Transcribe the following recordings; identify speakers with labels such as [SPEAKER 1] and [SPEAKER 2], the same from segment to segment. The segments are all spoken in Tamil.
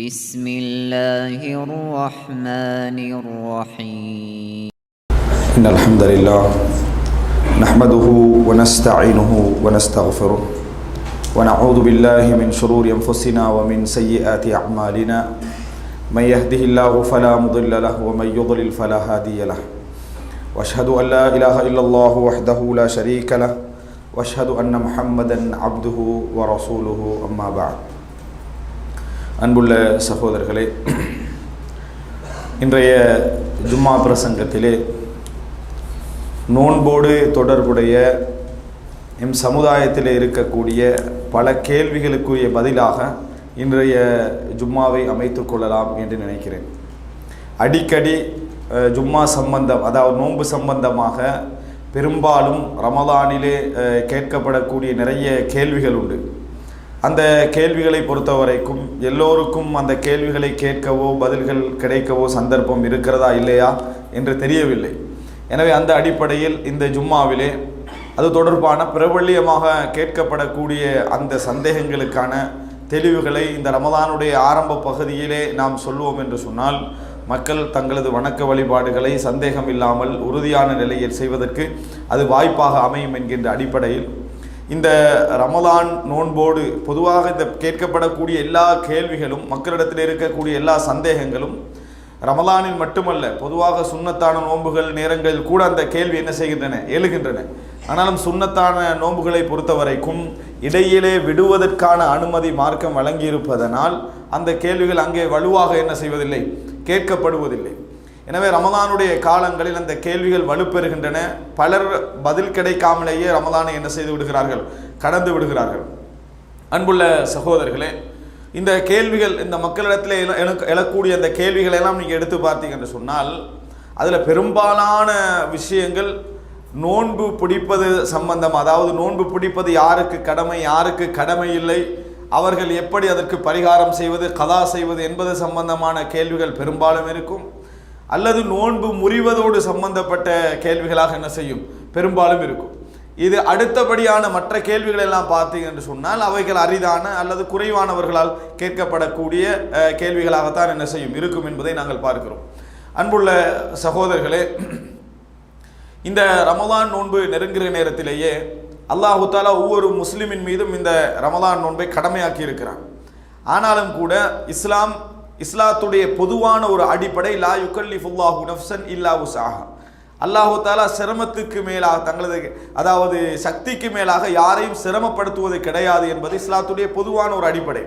[SPEAKER 1] بسم الله الرحمن الرحيم.
[SPEAKER 2] إن الحمد لله نحمده ونستعينه ونستغفره ونعوذ بالله من شرور أنفسنا ومن سيئات أعمالنا. من يهده الله فلا مضل له ومن يضلل فلا هادي له. وأشهد أن لا إله إلا الله وحده لا شريك له. وأشهد أن محمدا عبده ورسوله أما بعد. அன்புள்ள சகோதரர்களே இன்றைய ஜும்மா பிரசங்கத்திலே நோன்போடு தொடர்புடைய எம் சமுதாயத்தில் இருக்கக்கூடிய பல கேள்விகளுக்குரிய பதிலாக இன்றைய ஜும்மாவை அமைத்து கொள்ளலாம் என்று நினைக்கிறேன். அடிக்கடி ஜும்மா சம்பந்தம் அதாவது நோன்பு சம்பந்தமாக பெரும்பாலும் ரமதானிலே கேட்கப்படக்கூடிய நிறைய கேள்விகள் உண்டு. அந்த கேள்விகளை பொறுத்தவரைக்கும் எல்லோருக்கும் அந்த கேள்விகளை கேட்கவோ பதில்கள் கிடைக்கவோ சந்தர்ப்பம் இருக்கிறதா இல்லையா என்று தெரியவில்லை. எனவே அந்த அடிப்படையில் இந்த ஜும்மாவிலே அது தொடர்பான பிரபல்யமாக கேட்கப்படக்கூடிய அந்த சந்தேகங்களுக்கான தெளிவுகளை இந்த ரமதானுடைய ஆரம்ப பகுதியிலே நாம் சொல்லுவோம் என்று சொன்னால் மக்கள் தங்களது வணக்க வழிபாடுகளை சந்தேகம் இல்லாமல் உறுதியான நிலையில் செய்வதற்கு அது வாய்ப்பாக அமையும் என்கின்ற அடிப்படையில் இந்த ரமலான் நோன்போடு பொதுவாக இந்த கேட்கப்படக்கூடிய எல்லா கேள்விகளும் மக்களிடத்தில் இருக்கக்கூடிய எல்லா சந்தேகங்களும் ரமலானில் மட்டுமல்ல பொதுவாக சுண்ணத்தான நோன்புகள் நேரங்களில் கூட அந்த கேள்வி என்ன செய்கின்றன? எழுகின்றன. ஆனாலும் சுண்ணத்தான நோன்புகளை பொறுத்தவரைக்கும் இடையிலே விடுவதற்கான அனுமதி மார்க்கம் வழங்கியிருப்பதனால் அந்த கேள்விகள் அங்கே வலுவாக என்ன செய்வதில்லை? கேட்கப்படுவதில்லை. எனவே ரமதானுடைய காலங்களில் அந்த கேள்விகள் வலுப்பெறுகின்றன. பலர் பதில் கிடைக்காமலேயே ரமதானை என்ன செய்து விடுகிறார்கள்? கடந்து விடுகிறார்கள். அன்புள்ள சகோதரர்களே இந்த கேள்விகள் இந்த மக்களிடத்தில் எழக்கூடிய அந்த கேள்விகளை எல்லாம் நீங்கள் எடுத்து பார்த்தீங்க என்று சொன்னால் அதில் பெரும்பாலான விஷயங்கள் நோன்பு பிடிப்பது சம்பந்தம்? அதாவது நோன்பு பிடிப்பது யாருக்கு கடமை யாருக்கு கடமை இல்லை? அவர்கள் எப்படி அதற்கு பரிகாரம் செய்வது கதா செய்வது என்பது சம்பந்தமான கேள்விகள் பெரும்பாலும் இருக்கும். அல்லது நோன்பு முறிவதோடு சம்பந்தப்பட்ட கேள்விகளாக என்ன செய்யும்? பெரும்பாலும் இருக்கும். இது அடுத்தபடியான மற்ற கேள்விகள் எல்லாம் பார்த்தீங்க என்று சொன்னால் அவைகள் அரிதான அல்லது குறைவானவர்களால் கேட்கப்படக்கூடிய கேள்விகளாகத்தான் என்ன செய்யும் இருக்கும் என்பதை நாங்கள் பார்க்கிறோம். அன்புள்ள சகோதரர்களே இந்த ரமதான் நோன்பு நெருங்குகிற நேரத்திலேயே அல்லாஹு தாலா ஒவ்வொரு முஸ்லிமின் மீதும் இந்த ரமதான் நோன்பை கடமையாக்கி இருக்கிறான் ஆனாலும் கூட இஸ்லாம் இஸ்லாத்துடைய பொதுவான ஒரு அடிப்படை லா யுக்கல்லிஃபுல்லாஹு நஃப்சன் இல்லா உசாஹா அல்லாஹு தாலா சிரமத்துக்கு மேலாக தங்களது அதாவது சக்திக்கு மேலாக யாரையும் சிரமப்படுத்துவது கிடையாது என்பது இஸ்லாத்துடைய பொதுவான ஒரு அடிப்படை.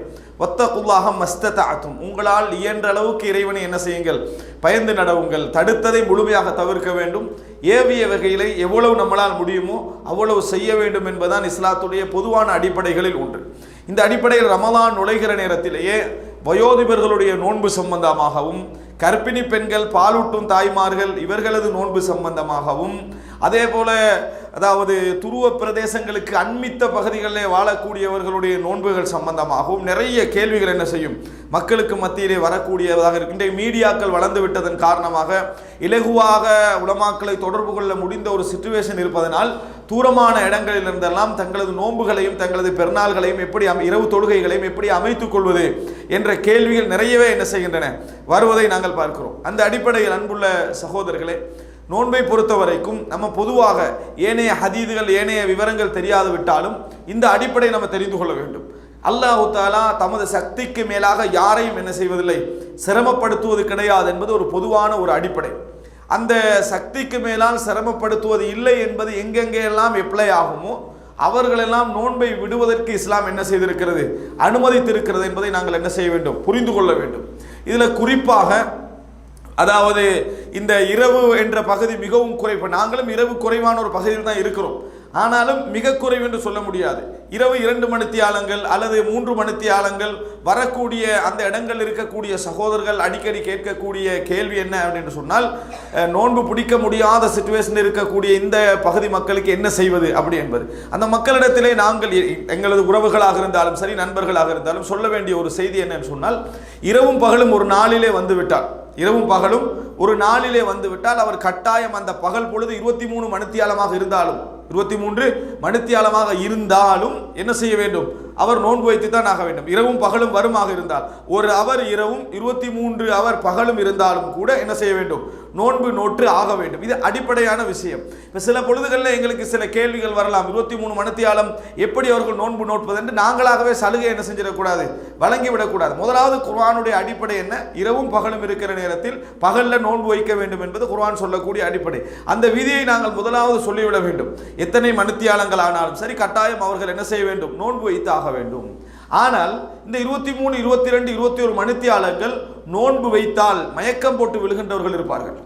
[SPEAKER 2] ஒத்தகுல்லாக மஸ்தத்தாத்தும் உங்களால் இயன்ற அளவுக்கு இறைவனை என்ன செய்யுங்கள்? பயந்து நடவுங்கள். தடுத்ததை முழுமையாக தவிர்க்க வேண்டும். ஏவிய வகையிலே எவ்வளவு நம்மளால் முடியுமோ அவ்வளவு செய்ய வேண்டும் என்பதுதான் இஸ்லாத்துடைய பொதுவான அடிப்படைகளில் ஒன்று. இந்த அடிப்படையில் ரமலான் நுழைகிற நேரத்திலேயே வயோதிபர்களுடைய நோன்பு சம்பந்தமாகவும் கர்ப்பிணி பெண்கள் பாலூட்டும் தாய்மார்கள் இவர்களது நோன்பு சம்பந்தமாகவும் அதே போல அதாவது துருவ பிரதேசங்களுக்கு அண்மித்த பகுதிகளிலே வாழக்கூடியவர்களுடைய நோன்புகள் சம்பந்தமாகவும் நிறைய கேள்விகள் என்ன செய்யும்? மக்களுக்கு மத்தியிலே வரக்கூடியதாக இருக்கின்ற மீடியாக்கள் வளர்ந்து விட்டதன் காரணமாக இலகுவாக உலமாக்களை தொடர்பு கொள்ள முடிந்த ஒரு சுச்சுவேஷன் இருப்பதனால் தூரமான இடங்களில் இருந்தெல்லாம் தங்களது நோன்புகளையும் தங்களது பெருநாள்களையும் எப்படி இரவு தொழுகைகளையும் எப்படி அமைத்துக் கொள்வது என்ற கேள்விகள் நிறையவே என்ன செய்கின்றன. வருவதை நாங்கள் பார்க்கிறோம். அந்த அடிப்படையில் அன்புள்ள சகோதரர்களே நோன்பை பொறுத்த வரைக்கும் நம்ம பொதுவாக ஏனைய ஹதீதுகள் ஏனைய விவரங்கள் தெரியாது விட்டாலும் இந்த அடிப்படை நம்ம தெரிந்து கொள்ள வேண்டும். அல்லாஹு தாலா தமது சக்திக்கு மேலாக யாரையும் என்ன செய்வதில்லை? சிரமப்படுத்துவது கிடையாது என்பது ஒரு பொதுவான ஒரு அடிப்படை. அந்த சக்திக்கு மேலால் சிரமப்படுத்துவது இல்லை என்பது எங்கெங்கெல்லாம் எப்ளை ஆகுமோ அவர்களெல்லாம் நோன்பை விடுவதற்கு இஸ்லாம் என்ன செய்திருக்கிறது? அனுமதித்திருக்கிறது என்பதை நாங்கள் என்ன செய்ய வேண்டும்? புரிந்து கொள்ள வேண்டும். இதில் குறிப்பாக அதாவது இந்த இரவு என்ற பகுதி மிகவும் குறைப்பு நாங்களும் இரவு குறைவான ஒரு பகுதியில் தான் இருக்கிறோம். ஆனாலும் மிக குறைவு என்று சொல்ல முடியாது. இரவு இரண்டு மணித்தியாலங்கள் அல்லது மூன்று மணித்தியாலங்கள் வரக்கூடிய அந்த இடங்கள் இருக்கக்கூடிய சகோதரர்கள் அடிக்கடி கேட்கக்கூடிய கேள்வி என்ன அப்படின்னு சொன்னால் நோன்பு பிடிக்க முடியாத சுச்சுவேஷன் இருக்கக்கூடிய இந்த பகுதி மக்களுக்கு என்ன செய்வது அப்படி என்பது. அந்த மக்களிடத்திலே நாங்கள் எங்களது உறவுகளாக இருந்தாலும் சரி நண்பர்களாக இருந்தாலும் சொல்ல வேண்டிய ஒரு செய்தி என்னன்னு சொன்னால் இரவும் பகலும் ஒரு நாளிலே வந்துவிட்டால் இரவும் பகலும் ஒரு நாளிலே வந்துவிட்டால் அவர் கட்டாயம் அந்த பகல் பொழுது இருபத்தி மூணு மணித்தியாலமாக இருந்தாலும் இருபத்தி மூன்று மணித்தியாலமாக இருந்தாலும் என்ன செய்ய வேண்டும்? அவர் நோன்பு வைத்து தான் ஆக வேண்டும். இரவும் பகலும் வருமாக இருந்தால். ஒரு அவர் இரவும் இருபத்தி மூன்று அவர் பகலும் இருந்தாலும் கூட என்ன செய்ய வேண்டும்? நோன்பு நோற்று ஆக வேண்டும். இது அடிப்படையான விஷயம். இப்போ சில பொழுதுகளில் எங்களுக்கு சில கேள்விகள் வரலாம். இருபத்தி மூணு மணித்தியாலம் எப்படி அவர்கள் நோன்பு நோட்பது என்று நாங்களாகவே சலுகை என்ன செஞ்சிடக்கூடாது? வழங்கிவிடக்கூடாது. முதலாவது குர்ஆனுடைய அடிப்படை என்ன? இரவும் பகலும் இருக்கிற நேரத்தில் பகலில் நோன்பு வைக்க வேண்டும் என்பது குர்வான் சொல்லக்கூடிய அடிப்படை. அந்த விதியை நாங்கள் முதலாவது சொல்லிவிட வேண்டும். எத்தனை மணித்தியாலங்கள் ஆனாலும் சரி கட்டாயம் அவர்கள் என்ன செய்ய வேண்டும்? நோன்பு வைத்து ஆக வேண்டும். ஆனால் இந்த இருபத்தி மூணு இருபத்தி ரெண்டு இருபத்தி ஒரு மனுத்தியாளர்கள் நோன்பு வைத்தால் மயக்கம் போட்டு விழுகின்றவர்கள் இருப்பார்கள்.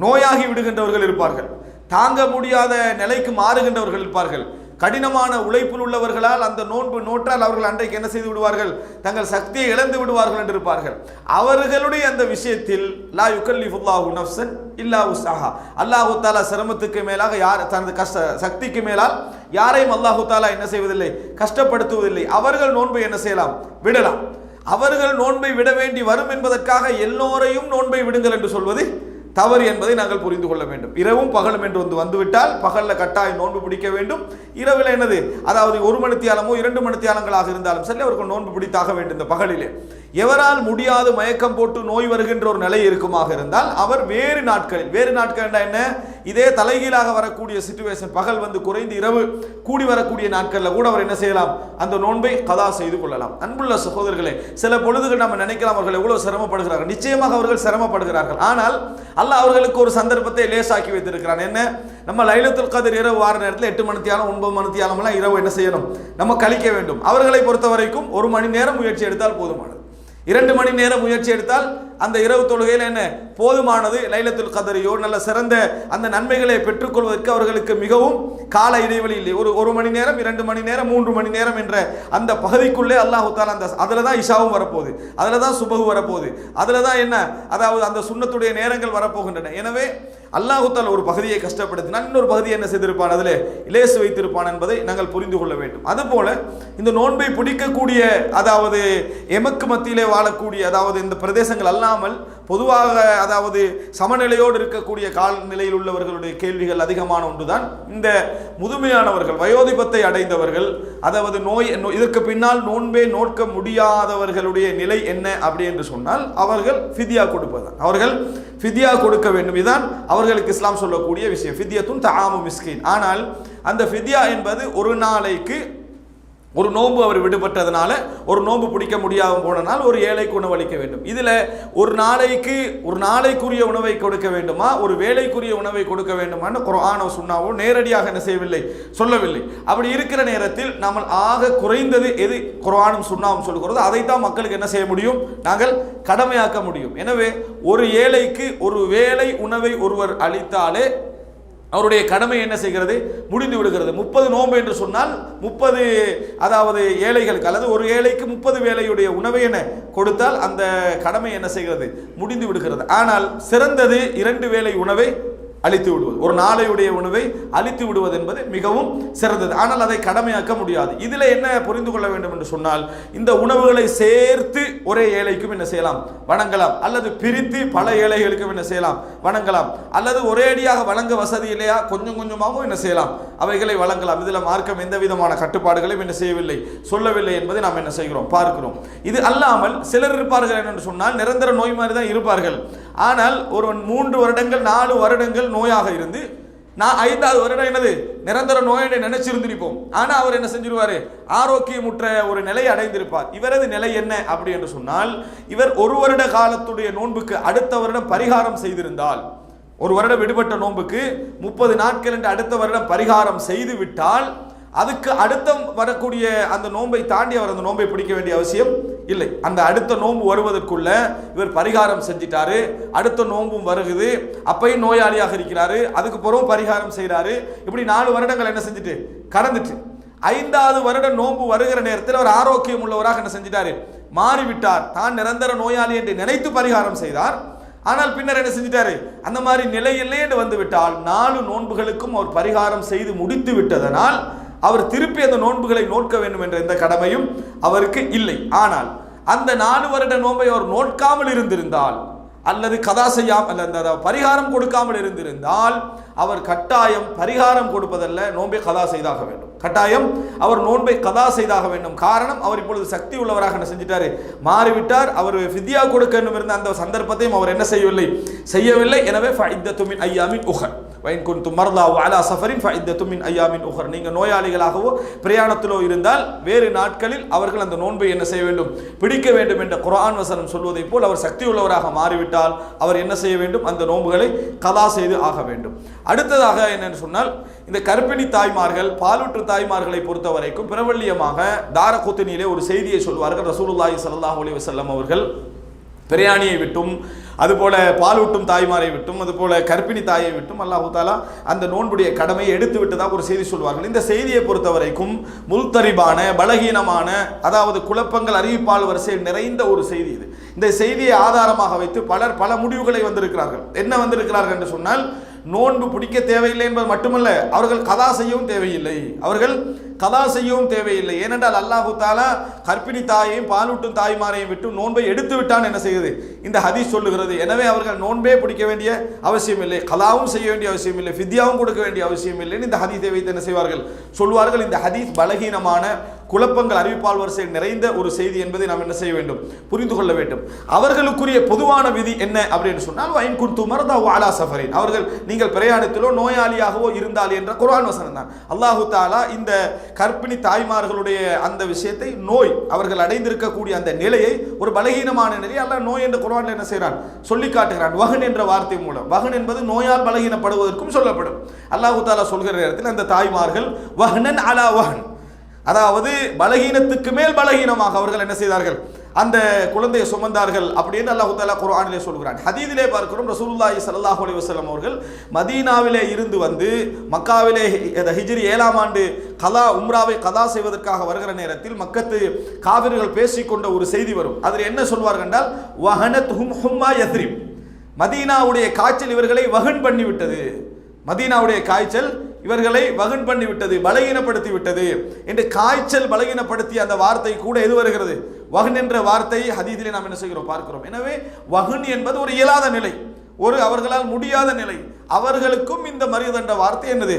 [SPEAKER 2] நோயாகி விடுகின்றவர்கள் இருப்பார்கள். தாங்க முடியாத நிலைக்கு மாறுகின்றவர்கள் இருப்பார்கள். கடினமான உழைப்பில் உள்ளவர்களால் அந்த நோன்பு நோற்றால் அவர்கள் அன்றைக்கு என்ன செய்து விடுவார்கள்? தங்கள் சக்தியை இழந்து விடுவார்கள் என்று இருப்பார்கள் அவர்களுடைய அந்த விஷயத்தில் லா யுக்கல்லிஃபுல்லாஹு நஃப்சன் இல்லா உசாஹா அல்லாஹு தாலா சிரமத்துக்கு மேலாக யார் தனது கஷ்ட சக்திக்கு மேலால் யாரையும் அல்லாஹு தாலா என்ன செய்வதில்லை? கஷ்டப்படுத்துவதில்லை. அவர்கள் நோன்பை என்ன செய்யலாம்? விடலாம். அவர்கள் நோன்பை விட வேண்டி வரும் என்பதற்காக எல்லோரையும் நோன்பை விடுங்கள் என்று சொல்வது தவறு என்பதை நாங்கள் புரிந்து கொள்ள வேண்டும். இரவும் பகலும் என்று வந்து வந்துவிட்டால் பகலில் கட்டாயம் நோன்பு பிடிக்க வேண்டும். இரவில் என்னது? அதாவது ஒரு மணித்தியாலமோ இரண்டு மணித்தியாலங்களாக இருந்தாலும் சரி அவர்கள் நோன்பு பிடித்தாக வேண்டும் இந்த பகலிலே. எவரால் முடியாது மயக்கம் போட்டு நோய் வருகின்ற ஒரு நிலை இருக்குமாக இருந்தால் அவர் வேறு நாட்களில் வேறு நாட்கள் என்ன? இதே தலைகீழாக வரக்கூடிய சுச்சுவேஷன் பகல் வந்து குறைந்து இரவு கூடி வரக்கூடிய நாட்களில் கூட அவர் என்ன செய்யலாம்? அந்த நோன்பை கதா செய்து கொள்ளலாம். அன்புள்ள சகோதரர்களே சில பொழுதுகள் நம்ம நினைக்கலாம் அவர்கள் எவ்வளவு சிரமப்படுகிறார்கள். நிச்சயமாக அவர்கள் சிரமப்படுகிறார்கள். ஆனால் அல்ல அவர்களுக்கு ஒரு சந்தர்ப்பத்தை லேசாக்கி வைத்திருக்கிறான். என்ன? நம்ம லைலத்துல் கதிர் இரவு வார நேரத்தில் எட்டு மணித்தியாலும் ஒன்பது மணித்தியாலம்லாம் இரவு என்ன செய்யணும்? நம்ம கழிக்க வேண்டும். அவர்களை பொறுத்த வரைக்கும் ஒரு மணி நேரம் முயற்சி எடுத்தால் போதுமானது. இரண்டு மணி நேரம் முயற்சி எடுத்தால் அந்த இரவு தொழுகையில் என்ன? போதுமானது லைலத்துல் கதரியோ நல்ல சிறந்த அந்த நன்மைகளை பெற்றுக்கொள்வதற்கு அவர்களுக்கு மிகவும் கால இடைவெளி இல்லை. ஒரு ஒரு மணி நேரம் இரண்டு மணி நேரம் மூன்று மணி நேரம் என்ற அந்த பகுதிக்குள்ளே அல்லாஹு தாலா அந்த அதில் தான் இஷாவும் வரப்போகுது. அதில் தான் சுபகு வரப்போகுது. அதில் தான் என்ன? அதாவது அந்த சுண்ணத்துடைய நேரங்கள் வரப்போகின்றன. எனவே அல்லாஹுத்தால் ஒரு பகுதியை கஷ்டப்படுத்தினால் இன்னொரு பகுதியை என்ன செய்திருப்பான் அதில்? இலேசு வைத்திருப்பான் என்பதை நாங்கள் புரிந்து கொள்ள வேண்டும். அதுபோல இந்த நோன்பை பிடிக்கக்கூடிய அதாவது எமக்கு மத்தியிலே வாழக்கூடிய அதாவது இந்த பிரதேசங்கள் இல்லாமல் பொதுவாக அதாவது சமநிலையோடு இருக்கக்கூடிய காலநிலையில் உள்ளவர்களுடைய கேள்விகள் அதிகமான ஒன்றுதான். இந்த முதுமையானவர்கள் வயோதிபத்தை அடைந்தவர்கள் அதாவது நோய் இதற்கு பின்னால் நோன்பே நோட்க முடியாதவர்களுடைய நிலை என்ன அப்படி என்று சொன்னால் அவர்கள் ஃபிதியா கொடுப்பதுதான். அவர்கள் ஃபிதியா கொடுக்க வேண்டும். இதுதான் அவர்களுக்கு இஸ்லாம் சொல்லக்கூடிய விஷயம். ஃபிதியத்துன் தாமு மிஸ்கின். ஆனால் அந்த ஃபிதியா என்பது ஒரு நாளைக்கு ஒரு நோன்பு அவர் விடுபட்டதுனால ஒரு நோன்பு பிடிக்க முடியாமல் போனனால் ஒரு ஏழைக்கு உணவளிக்க வேண்டும். இதில் ஒரு நாளைக்கு ஒரு நாளைக்குரிய உணவை கொடுக்க வேண்டுமா? ஒரு வேலைக்குரிய உணவை கொடுக்க வேண்டுமான்னு குரானோ சுன்னாவோ நேரடியாக என்ன செய்யவில்லை சொல்லவில்லை. அப்படி இருக்கிற நேரத்தில் நம்ம ஆக குறைந்தது எது? குரானும் சுண்ணாவும் சொல்கிறதோ அதைத்தான் மக்களுக்கு என்ன செய்ய முடியும்? நாங்கள் கடமையாக்க முடியும். எனவே ஒரு ஏழைக்கு ஒரு வேலை உணவை ஒருவர் அளித்தாலே அவருடைய கடமை என்ன செய்கிறது? முடிந்து விடுகிறது. முப்பது நோன்பு என்று சொன்னால் முப்பது அதாவது ஏழைகளுக்கு அல்லது ஒரு ஏழைக்கு முப்பது வேலையுடைய உணவை என கொடுத்தால் அந்த கடமை என்ன செய்கிறது? முடிந்து விடுகிறது. ஆனால் சிறந்தது இரண்டு வேலை உணவை அழித்து விடுவது. ஒரு நாளையுடைய உணவை அழித்து விடுவது என்பது மிகவும் சிறந்தது. ஆனால் அதை கடமையாக்க முடியாது. இதில் என்ன புரிந்து கொள்ள வேண்டும் என்று சொன்னால் இந்த உணவுகளை சேர்த்து ஒரே ஏழைக்கும் என்ன செய்யலாம்? வணங்கலாம். அல்லது பிரித்து பல ஏழைகளுக்கும் என்ன செய்யலாம்? வணங்கலாம். அல்லது ஒரேடியாக வழங்க வசதி இல்லையா? கொஞ்சம் கொஞ்சமாகவும் என்ன செய்யலாம்? அவைகளை வழங்கலாம். இதில் மார்க்கம் எந்த விதமான கட்டுப்பாடுகளையும் என்ன செய்யவில்லை. சொல்லவில்லை என்பதை நாம் என்ன செய்கிறோம்? பார்க்கிறோம். இது அல்லாமல் சிலர் இருப்பார்கள் என்று சொன்னால் நிரந்தர நோய் மாதிரி தான் இருப்பார்கள். ஆனால் ஒருவன் மூன்று வருடங்கள் நாலு வருடங்கள் நோயாக இருந்து நான் ஐந்தாவது வருடம் என்னது? நிரந்தர நோயை நினைச்சிருந்திருப்போம். ஆனால் அவர் என்ன செஞ்சிருவாரு? ஆரோக்கியமுற்ற ஒரு நிலை அடைந்திருப்பார். இவரது நிலை என்ன அப்படி என்று சொன்னால் இவர் ஒரு வருட காலத்துடைய நோன்புக்கு அடுத்த வருடம் பரிகாரம் செய்திருந்தால் ஒரு வருடம் விடுபட்ட நோன்புக்கு முப்பது நாட்கள் என்று அடுத்த வருடம் பரிகாரம் செய்து விட்டால் அதுக்கு அடுத்த வரக்கூடிய அந்த நோன்பை தாண்டி அவர் அந்த நோன்பை பிடிக்க வேண்டிய அவசியம் இல்லை. அந்த அடுத்த நோன்பு வருவதற்குள்ள இவர் பரிகாரம் செஞ்சிட்டாரு. அடுத்த நோன்பும் வருகுது. அப்பையும் நோயாளியாக இருக்கிறாரு. அதுக்கு பிறகும் பரிகாரம் செய்கிறாரு இப்படி நாலு வருடங்கள் என்ன செஞ்சுட்டு? கடந்துட்டு. ஐந்தாவது வருடம் நோன்பு வருகிற நேரத்தில் அவர் ஆரோக்கியம் உள்ளவராக என்ன செஞ்சிட்டாரு? மாறிவிட்டார். தான் நிரந்தர நோயாளி என்று நினைத்து பரிகாரம் செய்தார். ஆனால் பின்னர் என்ன செஞ்சிட்டாரு? அந்த மாதிரி நிலையில்லை என்று வந்துவிட்டால் நாலு நோன்புகளுக்கும் அவர் பரிகாரம் செய்து முடித்து விட்டதனால் அவர் திருப்பி அந்த நோன்புகளை நோக்க வேண்டும் என்ற எந்த கடமையும் அவருக்கு இல்லை. ஆனால் அந்த நாலு வருட நோன்பை அவர் நோட்காமல் இருந்திருந்தால் அல்லது கதா செய்யாமல் அந்த அதாவது பரிகாரம் கொடுக்காமல் இருந்திருந்தால் அவர் கட்டாயம் பரிகாரம் கொடுப்பதல்ல நோன்பை கதா செய்தாக வேண்டும். கட்டாயம் அவர் நோன்பை கதா செய்தாக வேண்டும். காரணம் அவர் இப்பொழுது சக்தி உள்ளவராக என்ன செஞ்சிட்டாரு மாறிவிட்டார் அவர் ஃபித்யா கொடுக்க வேண்டும் இருந்த அந்த சந்தர்ப்பத்தையும் அவர் என்ன செய்யவில்லை? செய்யவில்லை. எனவே ஃபைத்தத்து ஐயாமின் உஹர். வைன் குன்து மர்லா வாலா சஃபரின் ஃபைத்தத்து துமின் ஐயாமின் உஹர். நீங்கள் நோயாளிகளாகவோ பிரயாணத்திலோ இருந்தால் வேறு நாட்களில் அவர்கள் அந்த நோன்பை என்ன செய்ய வேண்டும்? பிடிக்க வேண்டும் என்ற குரான் வசனம் சொல்வதைப் போல் அவர் சக்தி உள்ளவராக மாறிவிட்டால் அவர் என்ன செய்ய வேண்டும்? அந்த நோன்புகளை கதா செய்து ஆக வேண்டும். அடுத்ததாக என்னன்னு சொன்னால் இந்த கர்ப்பிணி தாய்மார்கள் பாலூற்று தாய்மார்களை பொறுத்த வரைக்கும் பிரபல்யமாக தாரகுத்தினியிலே ஒரு செய்தியை சொல்வார்கள். ரசூலுல்லாஹி சல்லாஹ் அலி வசல்லம் அவர்கள் பிரயாணியை விட்டும் அதுபோல பாலூட்டும் தாய்மாரை விட்டும் அதுபோல கர்ப்பிணி தாயை விட்டும் அல்லாஹு தாலா அந்த நோன்புடைய கடமையை எடுத்து விட்டதாக ஒரு செய்தி சொல்வார்கள். இந்த செய்தியை பொறுத்த வரைக்கும் முல்தரிபான பலகீனமான அதாவது குழப்பங்கள் அறிவிப்பால் வரிசையில் நிறைந்த ஒரு செய்தி இது. இந்த செய்தியை ஆதாரமாக வைத்து பலர் பல முடிவுகளை வந்திருக்கிறார்கள். என்ன வந்திருக்கிறார்கள் என்று சொன்னால் நோன்பு பிடிக்க தேவையில்லை என்பது மட்டுமல்ல அவர்கள் கதா செய்யவும் தேவையில்லை. அவர்கள் கதா செய்யவும் தேவையில்லை. ஏனென்றால் அல்லாஹு தாலா கர்ப்பிணி தாயையும் பாலூட்டும் தாய்மாரையும் விட்டு நோன்பை எடுத்து விட்டான் என்ன செய்யுது? இந்த ஹதீஸ் சொல்லுகிறது. எனவே அவர்கள் நோன்பே பிடிக்க வேண்டிய அவசியம் இல்லை. கலாவும் செய்ய வேண்டிய அவசியம் இல்லை. ஃபித்யாவும் கொடுக்க வேண்டிய அவசியம் இல்லைன்னு இந்த ஹதீஸை வைத்து என்ன செய்வார்கள்? சொல்வார்கள் இந்த ஹதீஸ் பலகீனமான குழப்பங்கள் அறிவிப்பால் வரிசையில் நிறைந்த ஒரு செய்தி என்பதை நாம் என்ன செய்ய வேண்டும்? புரிந்து கொள்ள வேண்டும். அவர்களுக்குரிய பொதுவான விதி என்ன அப்படின்னு சொன்னால் வயன் குர்த்து மரதா வாலா சஃபரின். அவர்கள் நீங்கள் பிரயாணத்திலோ நோயாளியாகவோ இருந்தால் என்ற குரான் வசனம் தான் அல்லாஹு தாலா இந்த கர்ப்பிணி தாய்மார்களுடைய அந்த விஷயத்தை நோய் அவர்கள் அடைந்திருக்கக்கூடிய அந்த நிலையை ஒரு பலகீனமான நிலையை அல்ல நோய் என்ற குரான் என்ன செய்கிறான் சொல்லி காட்டுகிறான். வகன் என்ற வார்த்தை மூலம். வகன் என்பது நோயால் பலகீனப்படுவதற்கும் சொல்லப்படும். அல்லாஹு தாலா சொல்கிற நேரத்தில் அந்த தாய்மார்கள் வஹ்னன் அலா வஹன். அதாவது பலகீனத்துக்கு மேல் பலகீனமாக அவர்கள் என்ன செய்தார்கள்? அந்த குழந்தையை சுமந்தார்கள் அப்படின்னு அல்லாஹு தாலா குரானிலே சொல்கிறான். ஹதீதிலே பார்க்கிறோம் ரசூலுல்லாஹி சல்லாஹூ அலி வஸல்லம் அவர்கள் மதீனாவிலே இருந்து வந்து மக்காவிலே ஹிஜ்ரி ஏழாம் ஆண்டு கலா உம்ராவை கதா செய்வதற்காக வருகிற நேரத்தில் மக்கத்து காவிர்கள் பேசிக்கொண்ட ஒரு செய்தி வரும். அதில் என்ன சொல்வார்கள் என்றால் வஹனத் ஹும் ஹும்மா யத்ரிம் மதீனாவுடைய காய்ச்சல் இவர்களை வகன் பண்ணிவிட்டது. மதீனாவுடைய காய்ச்சல் இவர்களை வகுன் பண்ணி விட்டது பலகீனப்படுத்தி விட்டது என்று காய்ச்சல் பலகீனப்படுத்திய அந்த வார்த்தை கூட எது வருகிறது? வகுன் என்ற வார்த்தை ஹதீதிலே நாம் என்ன செய்கிறோம்? பார்க்கிறோம். எனவே வகுன் என்பது ஒரு இயலாத நிலை ஒரு அவர்களால் முடியாத நிலை அவர்களுக்கும் இந்த மரியதண்ட வார்த்தை என்னது?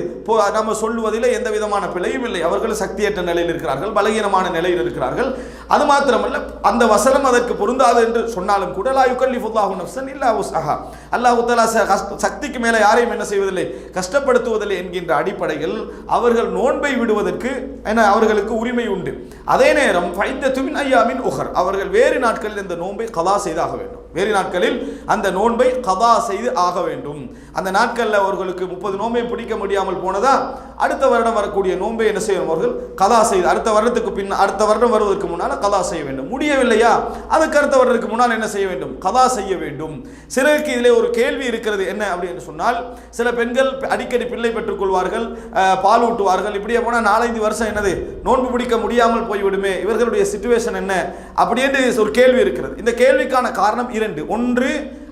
[SPEAKER 2] நம்ம சொல்லுவதில் எந்த விதமான பிழையும் இல்லை. அவர்கள் சக்தியற்ற நிலையில் இருக்கிறார்கள் பலகீனமான நிலையில் இருக்கிறார்கள். அது மாத்திரமல்ல அந்த வசனம் அதற்கு பொருந்தாது என்று சொன்னாலும் கூட லா யுகல்லிஃபுல்லாஹு நஃப்ஸன் இல்லா உஸ்அஹா. அல்லாஹ் தஆலா சக்திக்கு மேலே யாரையும் என்ன செய்வதில்லை? கஷ்டப்படுத்துவதில்லை என்கின்ற அடிப்படையில் அவர்கள் நோன்பை விடுவதற்கு என அவர்களுக்கு உரிமை உண்டு. அதே நேரம் ஃபைத்தத்துமின் ஐயாமின் உஹர். அவர்கள் வேறு நாட்களில் இந்த நோன்பை கதா செய்தாக வேண்டும். வேறு நாட்களில் அந்த நோன்பை கதா செய்து ஆக வேண்டும். அந்த நாட்களில் அவர்களுக்கு முப்பது நோன்பை பிடிக்க முடியாமல் போனதா? அடுத்த வருடம் வரக்கூடிய நோன்பை என்ன செய்யணும் அவர்கள்? கதா செய்து அடுத்த வருடத்துக்கு பின் அடுத்த வருடம் வருவதற்கு முன்னால் கதா செய்ய வேண்டும். முடியவில்லையா? அதுக்கு அடுத்த வருடத்துக்கு முன்னால் என்ன செய்ய வேண்டும்? கதா செய்ய வேண்டும். சிலருக்கு இதிலே ஒரு கேள்வி இருக்கிறது. என்ன அப்படின்னு சொன்னால் சில பெண்கள் அடிக்கடி பிள்ளை பெற்றுக்கொள்வார்கள் பால் ஊட்டுவார்கள். இப்படியே போனால் நாலஞ்சு வருஷம் என்னது? நோன்பு பிடிக்க முடியாமல் போய்விடுமே. இவர்களுடைய சுச்சுவேஷன் என்ன? அப்படின்னு ஒரு கேள்வி இருக்கிறது. இந்த கேள்விக்கான காரணம் இரண்டு ஒன்று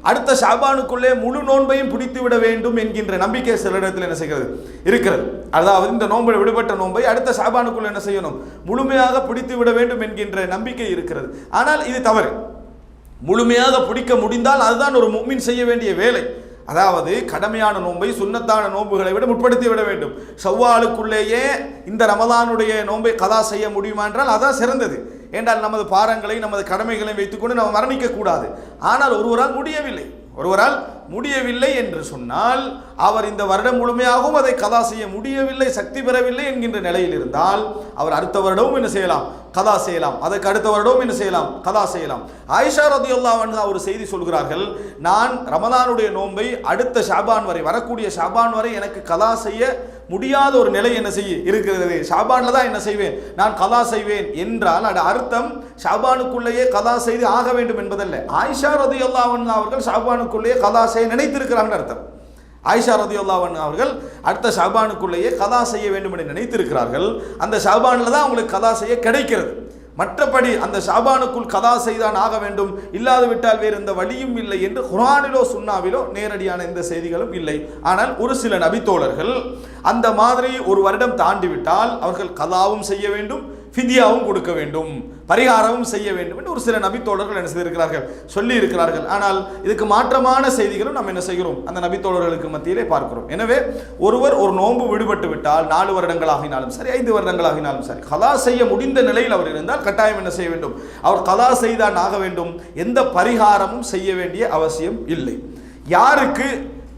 [SPEAKER 2] அடுத்த ஷாபானுக்குள்ளே முழு நோன்பையும் பிடித்து விட வேண்டும் என்கின்ற நம்பிக்கை சில இடத்தில் என்ன செய்கிறது? இருக்கிறது. அதாவது இந்த நோன்பை விடுபட்ட நோன்பை அடுத்த ஷாபானுக்குள்ள என்ன செய்யணும்? முழுமையாக பிடித்து விட வேண்டும் என்கின்ற நம்பிக்கை இருக்கிறது. ஆனால் இது தவறு. முழுமையாக பிடிக்க முடிந்தால் அதுதான் ஒரு முக்மின் செய்ய வேண்டிய வேலை. அதாவது கடமையான நோன்பை சுண்ணத்தான நோன்புகளை விட முற்படுத்தி விட வேண்டும். செவ்வாளுக்குள்ளேயே இந்த ரமதானுடைய நோன்பை கதா செய்ய முடியுமா என்றால் அதான் சிறந்தது. ஏன்றால் நமது பாரங்களை நமது கடமைகளை வைத்துக்கொண்டு நாம் மரணிக்க கூடாது ஆனால் ஒருவரால் முடியவில்லை. ஒருவரால் முடியவில்லை என்று சொன்னால் அவர் இந்த வருடம் முழுமையாகவும் அதை கதா செய்ய முடியவில்லை சக்தி பெறவில்லை என்கின்ற நிலையில் இருந்தால் அவர் அடுத்த வருடமும் என்ன செய்யலாம்? கதா செய்யலாம். அதற்கு அடுத்த வருடமும் என்ன செய்யலாம்? கதா செய்யலாம். ஆயிஷா ரதியுல்லா அன்ஹா ஒரு செய்தி சொல்கிறார்கள் நான் ரமதானுடைய நோன்பை அடுத்த ஷாபான் வரை வரக்கூடிய ஷாபான் வரை எனக்கு கதா செய்ய முடியாத ஒரு நிலை என்ன செய்ய இருக்கிறது. ஷாபானில் தான் என்ன செய்வேன்? நான் கதா செய்வேன் என்றால் அது அர்த்தம் ஷாபானுக்குள்ளேயே கதா செய்து ஆக வேண்டும் என்பதல்ல. ஆயிஷா ரதி அல்லாவன் அவர்கள் ஷாபானுக்குள்ளேயே கதா செய்ய நினைத்திருக்கிறாங்கன்னு அர்த்தம். ஆயிஷா ரதியுல்லாவன் அவர்கள் அடுத்த ஷாபானுக்குள்ளேயே கதா செய்ய வேண்டும் என்று நினைத்திருக்கிறார்கள். அந்த ஷாபானில் தான் அவங்களுக்கு கதா செய்ய கிடைக்கிறது. மற்றபடி அந்த ஷாபானுக்குள் கதா செய்தான் ஆக வேண்டும். இல்லாது விட்டால் வேறு எந்த வழியும் இல்லை என்று குரானிலோ சுண்ணாவிலோ நேரடியான எந்த செய்திகளும் இல்லை. ஆனால் ஒரு சில நபித்தோழர்கள் அந்த மாதிரி ஒரு வருடம் தாண்டி விட்டால் அவர்கள் கதாவும் செய்ய வேண்டும் ஃபிதியாவும் கொடுக்க வேண்டும். பரிகாரமும் செய்ய வேண்டும் என்று ஒரு சில நபித்தோழர்கள் என்ன செய்திருக்கிறார்கள்? சொல்லி இருக்கிறார்கள் ஆனால் இதுக்கு மாற்றமான செய்திகளும் நம்ம என்ன செய்கிறோம்? அந்த நபித்தோழர்களுக்கு மத்தியிலே பார்க்கிறோம். எனவே ஒருவர் ஒரு நோன்பு விடுபட்டு விட்டால் நாலு வருடங்களாகினாலும் சரி ஐந்து வருடங்களாகினாலும் சரி கலா செய்ய முடிந்த நிலையில் அவர் இருந்தால் கட்டாயம் என்ன செய்ய வேண்டும்? அவர் கலா செய்தான் ஆக வேண்டும். எந்த பரிகாரமும் செய்ய வேண்டிய அவசியம் இல்லை. யாருக்கு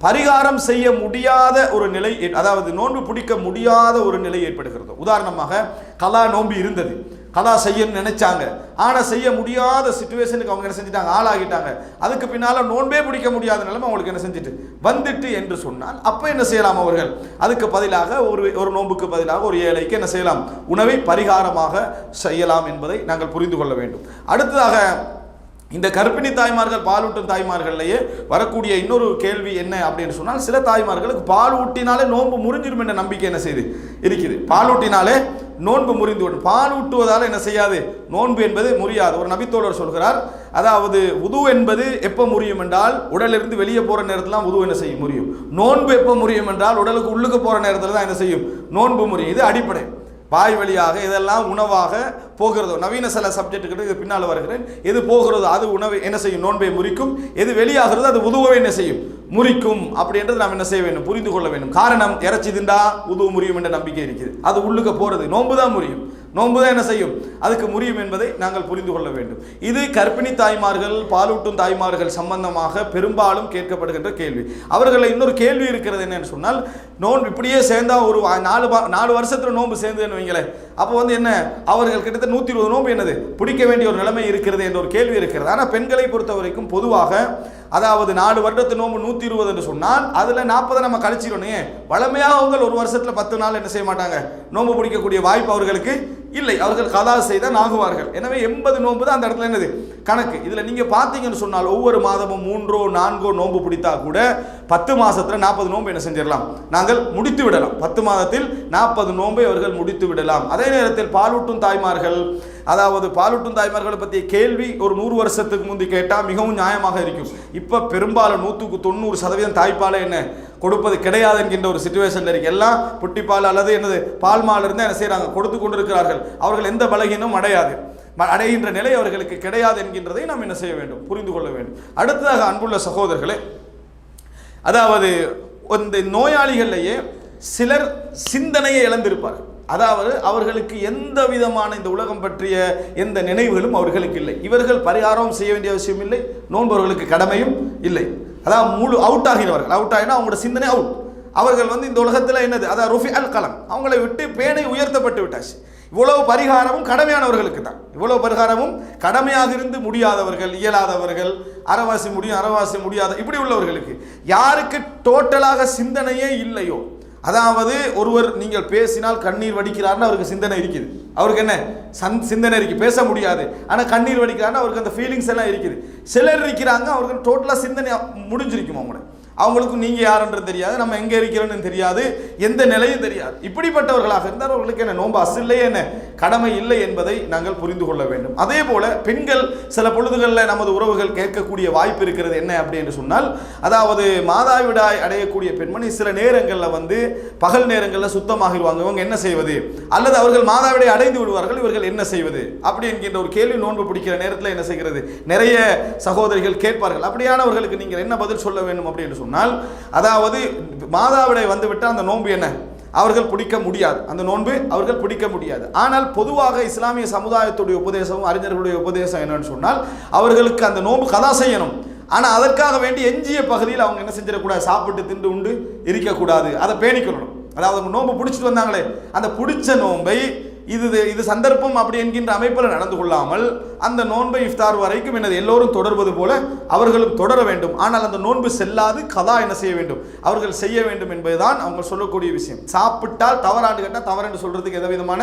[SPEAKER 2] பரிகாரம் செய்ய முடியாத ஒரு நிலை அதாவது நோன்பு பிடிக்க முடியாத ஒரு நிலை ஏற்படுகிறது உதாரணமாக கலா நோன்பு இருந்தது. கதா செய்யணும்னு நினைச்சாங்க. ஆனால் செய்ய முடியாத சுச்சுவேஷனுக்கு அவங்க என்ன செஞ்சுட்டாங்க? ஆளாகிட்டாங்க. அதுக்கு பின்னால் நோன்பே பிடிக்க முடியாத நிலைமை அவங்களுக்கு என்ன செஞ்சுட்டு? வந்துட்டு என்று சொன்னால் அப்போ என்ன செய்யலாம் அவர்கள்? அதுக்கு பதிலாக ஒரு ஒரு நோன்புக்கு பதிலாக ஒரு ஏழைக்கு என்ன செய்யலாம்? உணவை பரிகாரமாக செய்யலாம் என்பதை நாங்கள் புரிந்து கொள்ள வேண்டும். அடுத்ததாக இந்த கர்ப்பிணி தாய்மார்கள் பாலூட்டும் தாய்மார்கள்லேயே வரக்கூடிய இன்னொரு கேள்வி என்ன அப்படின்னு சொன்னால் சில தாய்மார்களுக்கு பால் ஊட்டினாலே நோன்பு முறிஞ்சிடும் என்ற நம்பிக்கை என்ன செய்யுது இருக்குது. பால் ஊட்டினாலே நோன்பு முறிந்து விடும். பால் ஊட்டுவதால் என்ன செய்யாது? நோன்பு என்பது முறியாது. ஒரு நபித்தோழர் சொல்கிறார் அதாவது உது என்பது எப்போ முறியும் என்றால் உடலிருந்து வெளியே போகிற நேரத்தில் உது என்ன செய்யும்? முறியும். நோன்பு எப்போ முறியும் என்றால் உடலுக்கு உள்ளுக்கு போகிற நேரத்தில் தான் என்ன செய்யும்? நோன்பு முறியும். இது அடிப்படை. வாய் வழியாக இதெல்லாம் உணவாக போகிறதோ நவீன சில சப்ஜெக்ட்டுக்கு இது பின்னால் வருகிறேன். எது போகிறதோ அது உணவை என்ன செய்யும்? நோன்பை முறிக்கும். எது வெளியாகிறதோ அது உதுவை என்ன செய்யும்? முறிக்கும். அப்படின்றது நாம் என்ன செய்ய வேண்டும்? புரிந்து கொள்ள வேண்டும். காரணம் இறைச்சி திண்டா உதவு முறியும் என்ற நம்பிக்கை இருக்குது. அது உள்ளுக்க போகிறது நோன்பு தான் முறியும். நோன்பு தான் என்ன செய்யும்? அதுக்கு முடியும் என்பதை நாங்கள் புரிந்து கொள்ள வேண்டும். இது கர்ப்பிணி தாய்மார்கள் பாலூட்டும் தாய்மார்கள் சம்பந்தமாக பெரும்பாலும் கேட்கப்படுகின்ற கேள்வி. அவர்களை இன்னொரு கேள்வி இருக்கிறது என்னன்னு சொன்னால் நோன்பு இப்படியே சேர்ந்தா ஒரு வா- நாலு நாலு வருஷத்தில் நோன்பு சேர்ந்ததுன்னு வைங்களேன். அப்போ வந்து என்ன? அவர்கள் கிட்டத்தட்ட நூற்றி இருபது நோன்பு என்னது? பிடிக்க வேண்டிய ஒரு நிலைமை இருக்கிறது என்ற ஒரு கேள்வி இருக்கிறது. ஆனால் பெண்களை பொறுத்த வரைக்கும் பொதுவாக அதாவது நாலு வருடத்து நோன்பு நூற்றி இருபது என்று சொன்னால் அதில் நாற்பதை நம்ம கழிச்சிடணும். வளமையாக அவங்க ஒரு வருஷத்தில் பத்து நாள் என்ன செய்ய மாட்டாங்க? நோன்பு பிடிக்கக்கூடிய வாய்ப்பு அவர்களுக்கு இல்லை அவர்கள் கதா செய்தான் ஆகுவார்கள் எனவே எண்பது நோன்பு தான் அந்த இடத்துல என்னது? கணக்கு. இதில் நீங்கள் பார்த்தீங்கன்னு சொன்னால் ஒவ்வொரு மாதமும் மூன்றோ நான்கோ நோன்பு பிடித்தா கூட பத்து மாதத்தில் நாற்பது நோன்பு என்ன செஞ்சிடலாம்? நாங்கள் முடித்து விடலாம். பத்து மாதத்தில் நாற்பது நோன்பை அவர்கள் முடித்து விடலாம். அதே நேரத்தில் பாலூட்டும் தாய்மார்கள் அதாவது பாலூட்டும் தாய்மார்களை பற்றிய கேள்வி ஒரு நூறு வருஷத்துக்கு முந்தி கேட்டால் மிகவும் நியாயமாக இருக்கும். இப்போ பெரும்பாலும் நூற்றுக்கு தொண்ணூறு சதவீதம் தாய்ப்பாலை என்ன? கொடுப்பது கிடையாது என்கின்ற ஒரு சுச்சுவேஷனில் இருக்கு. எல்லாம் புட்டிப்பால் அல்லது என்னது பால்மால் இருந்தால் என்ன செய்கிறாங்க கொடுத்து கொண்டிருக்கிறார்கள். அவர்கள் எந்த பலகீனமும் அடையாது. ம- அடைகின்ற நிலை அவர்களுக்கு கிடையாது என்கின்றதை நாம் என்ன செய்ய வேண்டும்? புரிந்து கொள்ள வேண்டும். அடுத்ததாக அன்புள்ள சகோதரர்களே அதாவது இந்த நோயாளிகள்லேயே சிலர் சிந்தனையை இழந்திருப்பார்கள். அதாவது அவர்களுக்கு எந்த விதமான இந்த உலகம் பற்றிய எந்த நினைவுகளும் அவர்களுக்கு இல்லை. இவர்கள் பரிகாரம் செய்ய வேண்டிய அவசியம் இல்லை நோன்பவர்களுக்கு கடமையும் இல்லை. அதாவது முழு அவுட் ஆகினவர்கள் அவுட் ஆகினா அவங்களோட சிந்தனை அவுட் அவர்கள் வந்து இந்த உலகத்தில் என்னது? அதாவது ருஃபி அல் கலம். அவங்களை விட்டு பேனை உயர்த்தப்பட்டு விட்டாச்சு. இவ்வளவு பரிகாரமும் கடமையானவர்களுக்கு தான். இவ்வளவு பரிகாரமும் கடமையாக இருந்து முடியாதவர்கள் இயலாதவர்கள் அறவாசி முடியும் அறவாசி முடியாத இப்படி உள்ளவர்களுக்கு யாருக்கு டோட்டலாக சிந்தனையே இல்லையோ? அதாவது ஒருவர் நீங்கள் பேசினால் கண்ணீர் வடிக்கிறார்னு அவருக்கு சிந்தனை இருக்குது. அவருக்கு என்ன? சந் சிந்தனை இருக்குது பேச முடியாது. ஆனால் கண்ணீர் வடிக்கிறாருன்னு அவருக்கு அந்த ஃபீலிங்ஸ் எல்லாம் இருக்குது. சிலர் இருக்கிறாங்க அவருக்கு டோட்டலாக சிந்தனை முடிஞ்சிருக்கும் அவங்கள அவங்களுக்கும் நீங்கள் யாருன்றது தெரியாது நம்ம எங்கே இருக்கிறோன்னு தெரியாது எந்த நிலையும் தெரியாது. இப்படிப்பட்டவர்களாக இருந்தால் அவர்களுக்கு என்ன நோன்பு அசில்லை என்ன கடமை இல்லை என்பதை நாங்கள் புரிந்து கொள்ள வேண்டும். அதே போல பெண்கள் சில பொழுதுகளில் நமது உறவுகள் கேட்கக்கூடிய வாய்ப்பு இருக்கிறது என்ன அப்படின்னு சொன்னால் அதாவது மாதாவிடாய் அடையக்கூடிய பெண்மணி சில நேரங்களில் வந்து பகல் நேரங்களில் சுத்தமாகிடுவாங்க. இவங்க என்ன செய்வது? அல்லது அவர்கள் மாதாவிடாய் அடைந்து விடுவார்கள் இவர்கள் என்ன செய்வது? அப்படி என்கின்ற ஒரு கேள்வி நோன்பு பிடிக்கிற நேரத்தில் என்ன செய்கிறது? நிறைய சகோதரிகள் கேட்பார்கள். அப்படியானவர்களுக்கு நீங்கள் என்ன பதில் சொல்ல வேண்டும் அப்படின்னு சொன்னால் அதாவது மாதாவிடை வந்துவிட்டால் அந்த நோன்பு என்ன? அவர்கள் பிடிக்க முடியாது. அந்த நோன்பு அவர்கள் பிடிக்க முடியாது. ஆனால் பொதுவாக இஸ்லாமிய சமுதாயத்துடைய உபதேசமும் அறிஞர்களுடைய உபதேசம் என்னன்னு சொன்னால் அவர்களுக்கு அந்த நோன்பு கதா செய்யணும். ஆனால் அதற்காக வேண்டி எஞ்சிய பகுதியில் அவங்க என்ன செஞ்சிடக்கூடாது? சாப்பிட்டு திண்டு உண்டு இருக்கக்கூடாது. அதை பேணிக்கணும் அதாவது அவங்க நோன்பு பிடிச்சிட்டு வந்தாங்களே அந்த பிடிச்ச நோன்பை இது இது சந்தர்ப்பம் அப்படி என்கின்ற அமைப்பில் நடந்து கொள்ளாமல் அந்த நோன்பை இஃப்தார் வரைக்கும் எனது எல்லோரும் தொடர்வது போல அவர்களும் தொடர வேண்டும். ஆனால் அந்த நோன்பு செல்லாது கதா என்ன செய்ய வேண்டும்? அவர்கள் செய்ய வேண்டும் என்பதுதான் அவங்க சொல்லக்கூடிய விஷயம். சாப்பிட்டால் தவறாண்டு கேட்டால் தவறு என்று சொல்றதுக்கு எந்த விதமான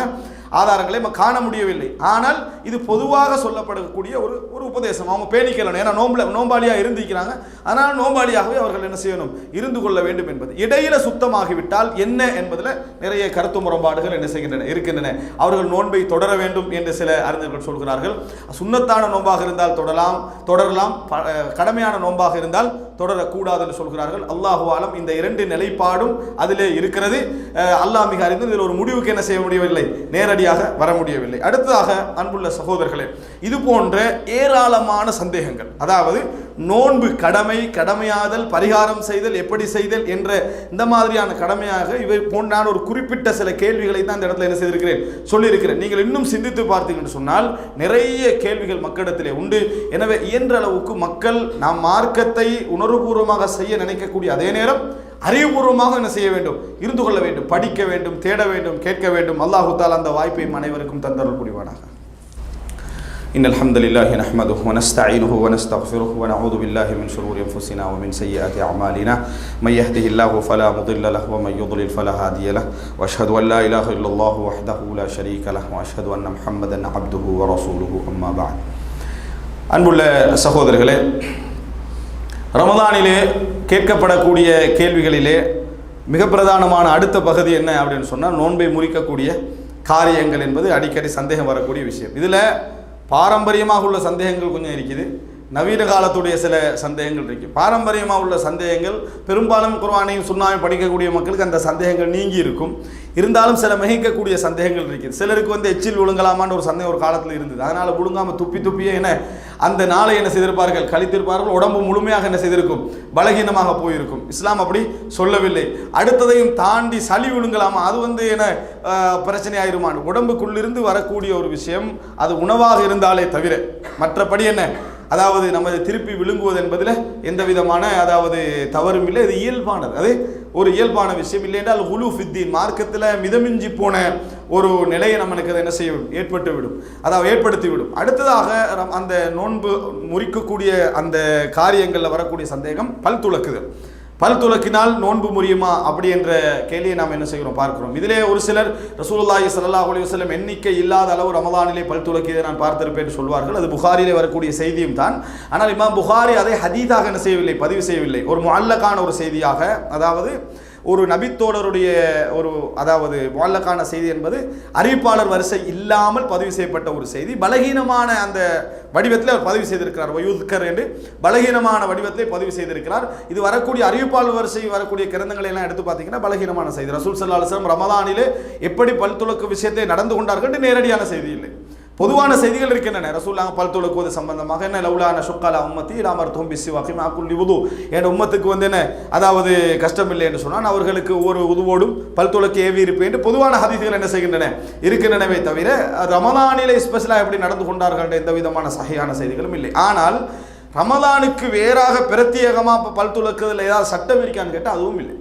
[SPEAKER 2] ஆதாரங்களை நம்ம காண முடியவில்லை. ஆனால் இது பொதுவாக சொல்லப்படக்கூடிய ஒரு ஒரு உபதேசம். அவங்க பேணிக்கலாம் ஏன்னா நோம்பில் நோம்பாளியாக இருந்திருக்கிறாங்க. அதனால் நோம்பாளியாகவே அவர்கள் என்ன செய்யணும்? இருந்து கொள்ள வேண்டும் என்பது. இடையில சுத்தமாகிவிட்டால் என்ன என்பதில் நிறைய கருத்து முரண்பாடுகள் என்ன செய்கின்றன இருக்கின்றன. அவர்கள் நோன்பை தொடர வேண்டும் என்று சில அறிஞர்கள் சொல்கிறார்கள். சுண்ணத்தான நோன்பாக இருந்தால் தொடரலாம் தொடரலாம் ப- கடமையான நோன்பாக இருந்தால் தொடரக்கூடாது என்று சொல்கிறார்கள். அல்லாஹு ஆலம் இந்த இரண்டு நிலைப்பாடும் அதிலே இருக்கிறது. அல்லாஹ் மிக அறிந்து இதில் ஒரு முடிவுக்கு என்ன செய்ய முடியவில்லை? நேரடியாக வர முடியவில்லை. அடுத்ததாக அன்புள்ள சகோதரர்களே இது போன்ற ஏராளமான சந்தேகங்கள். அதாவது நோன்பு கடமை கடமையாதல் பரிகாரம் செய்தல் எப்படி செய்தல் என்ற இந்த மாதிரியான கடமையாக இவை போன்றான ஒரு குறிப்பிட்ட சில கேள்விகளை தான் இந்த இடத்துல என்ன செய்திருக்கிறேன்? சொல்லியிருக்கிறேன். நீங்கள் இன்னும் சிந்தித்து பார்த்தீங்கன்னு சொன்னால் நிறைய கேள்விகள் மக்களிடத்திலே உண்டு. எனவே இயன்ற அளவுக்கு மக்கள் நாம் மார்க்கத்தை உணர்வுபூர்வமாக செய்ய நினைக்கக்கூடிய அதே நேரம் அறிவுபூர்வமாக என்ன செய்ய வேண்டும்? இருந்து கொள்ள வேண்டும் படிக்க வேண்டும் தேட வேண்டும் கேட்க வேண்டும். அல்லாஹு அந்த வாய்ப்பை அனைவருக்கும் தந்தருள் புரிவானாக. إن الحمد لله نحمده ونستعينه ونستغفره ونعوذ بالله من شرور أنفسنا ومن سيئات أعمالنا من يهده الله فلا مضل له ومن يضلل فلا هادي له وأشهد أن لا إله إلا الله وحده لا شريك له وأشهد أن محمدا عبده ورسوله أما بعد அன்புள்ள சகோதரர்களே ரமதானிலே கேட்கப்படக்கூடிய கேள்விகளிலே மிக பிரதானமான அடுத்த பகுதி என்ன அப்படின்னு சொன்னால் நோன்பை முறிக்கக்கூடிய காரியங்கள் என்பது அடிக்கடி சந்தேகம் வரக்கூடிய விஷயம் இதில் பாரம்பரியமாக உள்ள சந்தேகங்கள் கொஞ்சம் இருக்குது. நவீன காலத்துடைய சில சந்தேகங்கள் இருக்குது பாரம்பரியமாக உள்ள சந்தேகங்கள் பெரும்பாலும் குர்வானையும் சுண்ணாவையும் படிக்கக்கூடிய மக்களுக்கு அந்த சந்தேகங்கள் நீங்கி இருக்கும். இருந்தாலும் சில மிகைக்கக்கூடிய சந்தேகங்கள் இருக்குது. சிலருக்கு வந்து எச்சில் விழுங்கலாமான்னு ஒரு சந்தேகம் ஒரு காலத்தில் இருந்தது. அதனால் விழுங்காமல் துப்பி துப்பியே என்ன அந்த நாளை என்ன செய்திருப்பார்கள்? கழித்திருப்பார்கள். உடம்பு முழுமையாக என்ன செய்திருக்கும்? பலகீனமாக போயிருக்கும். இஸ்லாம் அப்படி சொல்லவில்லை. அடுத்ததையும் தாண்டி சளி விழுங்கலாமா? அது வந்து என்ன பிரச்சனை ஆயிருமான் உடம்புக்குள்ளிருந்து வரக்கூடிய ஒரு விஷயம் அது உணவாக இருந்தாலே தவிர மற்றபடி என்ன அதாவது நமது திருப்பி விழுங்குவது என்பதில் எந்த விதமான அதாவது தவறும் இல்லை. இது இயல்பானது. அது ஒரு இயல்பான விஷயம் இல்லை என்றால் உலு ஃபித்தீன் மார்க்கத்தில் மிதமிஞ்சி போன ஒரு நிலையை நம்மளுக்கு அதை என்ன செய்ய விடும்? ஏற்பட்டு விடும். அதாவது ஏற்படுத்தி விடும். அடுத்ததாக அந்த நோன்பு முறிக்கக்கூடிய அந்த காரியங்களில் வரக்கூடிய சந்தேகம் பல் துளக்குதல். பல் துளக்கினால் நோன்பு முறியுமா? அப்படி என்ற கேள்வியை நாம் என்ன செய்கிறோம்? பார்க்கிறோம். இதிலே ஒரு சிலர் ரசூலுல்லாஹி சல்லா அலி வஸல்லம் எண்ணிக்கை இல்லாத அளவு ரமதானிலே பல் துளக்கியதை நான் பார்த்திருப்பேன் என்று சொல்வார்கள். அது புகாரிலே வரக்கூடிய செய்தியும் தான். ஆனால் இமாம் புகாரி அதை ஹதீதாக என்ன செய்யவில்லை பதிவு செய்யவில்லை. ஒரு முஅல்லக்கான ஒரு செய்தியாக அதாவது ஒரு நபித்தோழருடைய ஒரு அதாவது வாழ்லக்கான செய்தி என்பது அறிவிப்பாளர் வரிசை இல்லாமல் பதிவு செய்யப்பட்ட ஒரு செய்தி. பலகீனமான அந்த வடிவத்தில் அவர் பதிவு செய்திருக்கிறார். வயூத்கர் என்று பலகீனமான வடிவத்தை பதிவு செய்திருக்கிறார். இது வரக்கூடிய அறிவிப்பாளர் வரிசை வரக்கூடிய கிரந்தங்களை எல்லாம் எடுத்து பார்த்தீங்கன்னா பலகீனமான செய்தி. ரசூல் சல்லா அலுவலம் ரமதானிலே எப்படி பல்துலக்கு விஷயத்தை நடந்து கொண்டார்கள் நேரடியான செய்தி இல்லை. பொதுவான செய்திகள் இருக்கின்றன. ரசூல்லாங்க பல் துலக்குவது சம்பந்தமாக என்ன? லவுலான சுக்காலா உம்மத்தி ராமர் தோம்பி சிவாக்கி மாக்குள்ளி உது என் உம்மத்துக்கு வந்து என்ன? அதாவது கஷ்டம் இல்லை என்று சொன்னால் அவர்களுக்கு ஒரு உதுவோடும் பல் தொழுக்கு ஏவி இருப்பேன் என்று பொதுவான ஹதீதுகள் என்ன செய்கின்றன? இருக்கின்றனவே தவிர ரமலானிலே ஸ்பெஷலாக எப்படி நடந்து கொண்டார்கள் என்ற எந்த விதமான சகையான செய்திகளும் இல்லை. ஆனால் ரமலானுக்கு வேறாக பிரத்யேகமாக இப்போ பல் துலக்குதல் ஏதாவது சட்டம் இருக்கான்னு கேட்டால் அதுவும் இல்லை.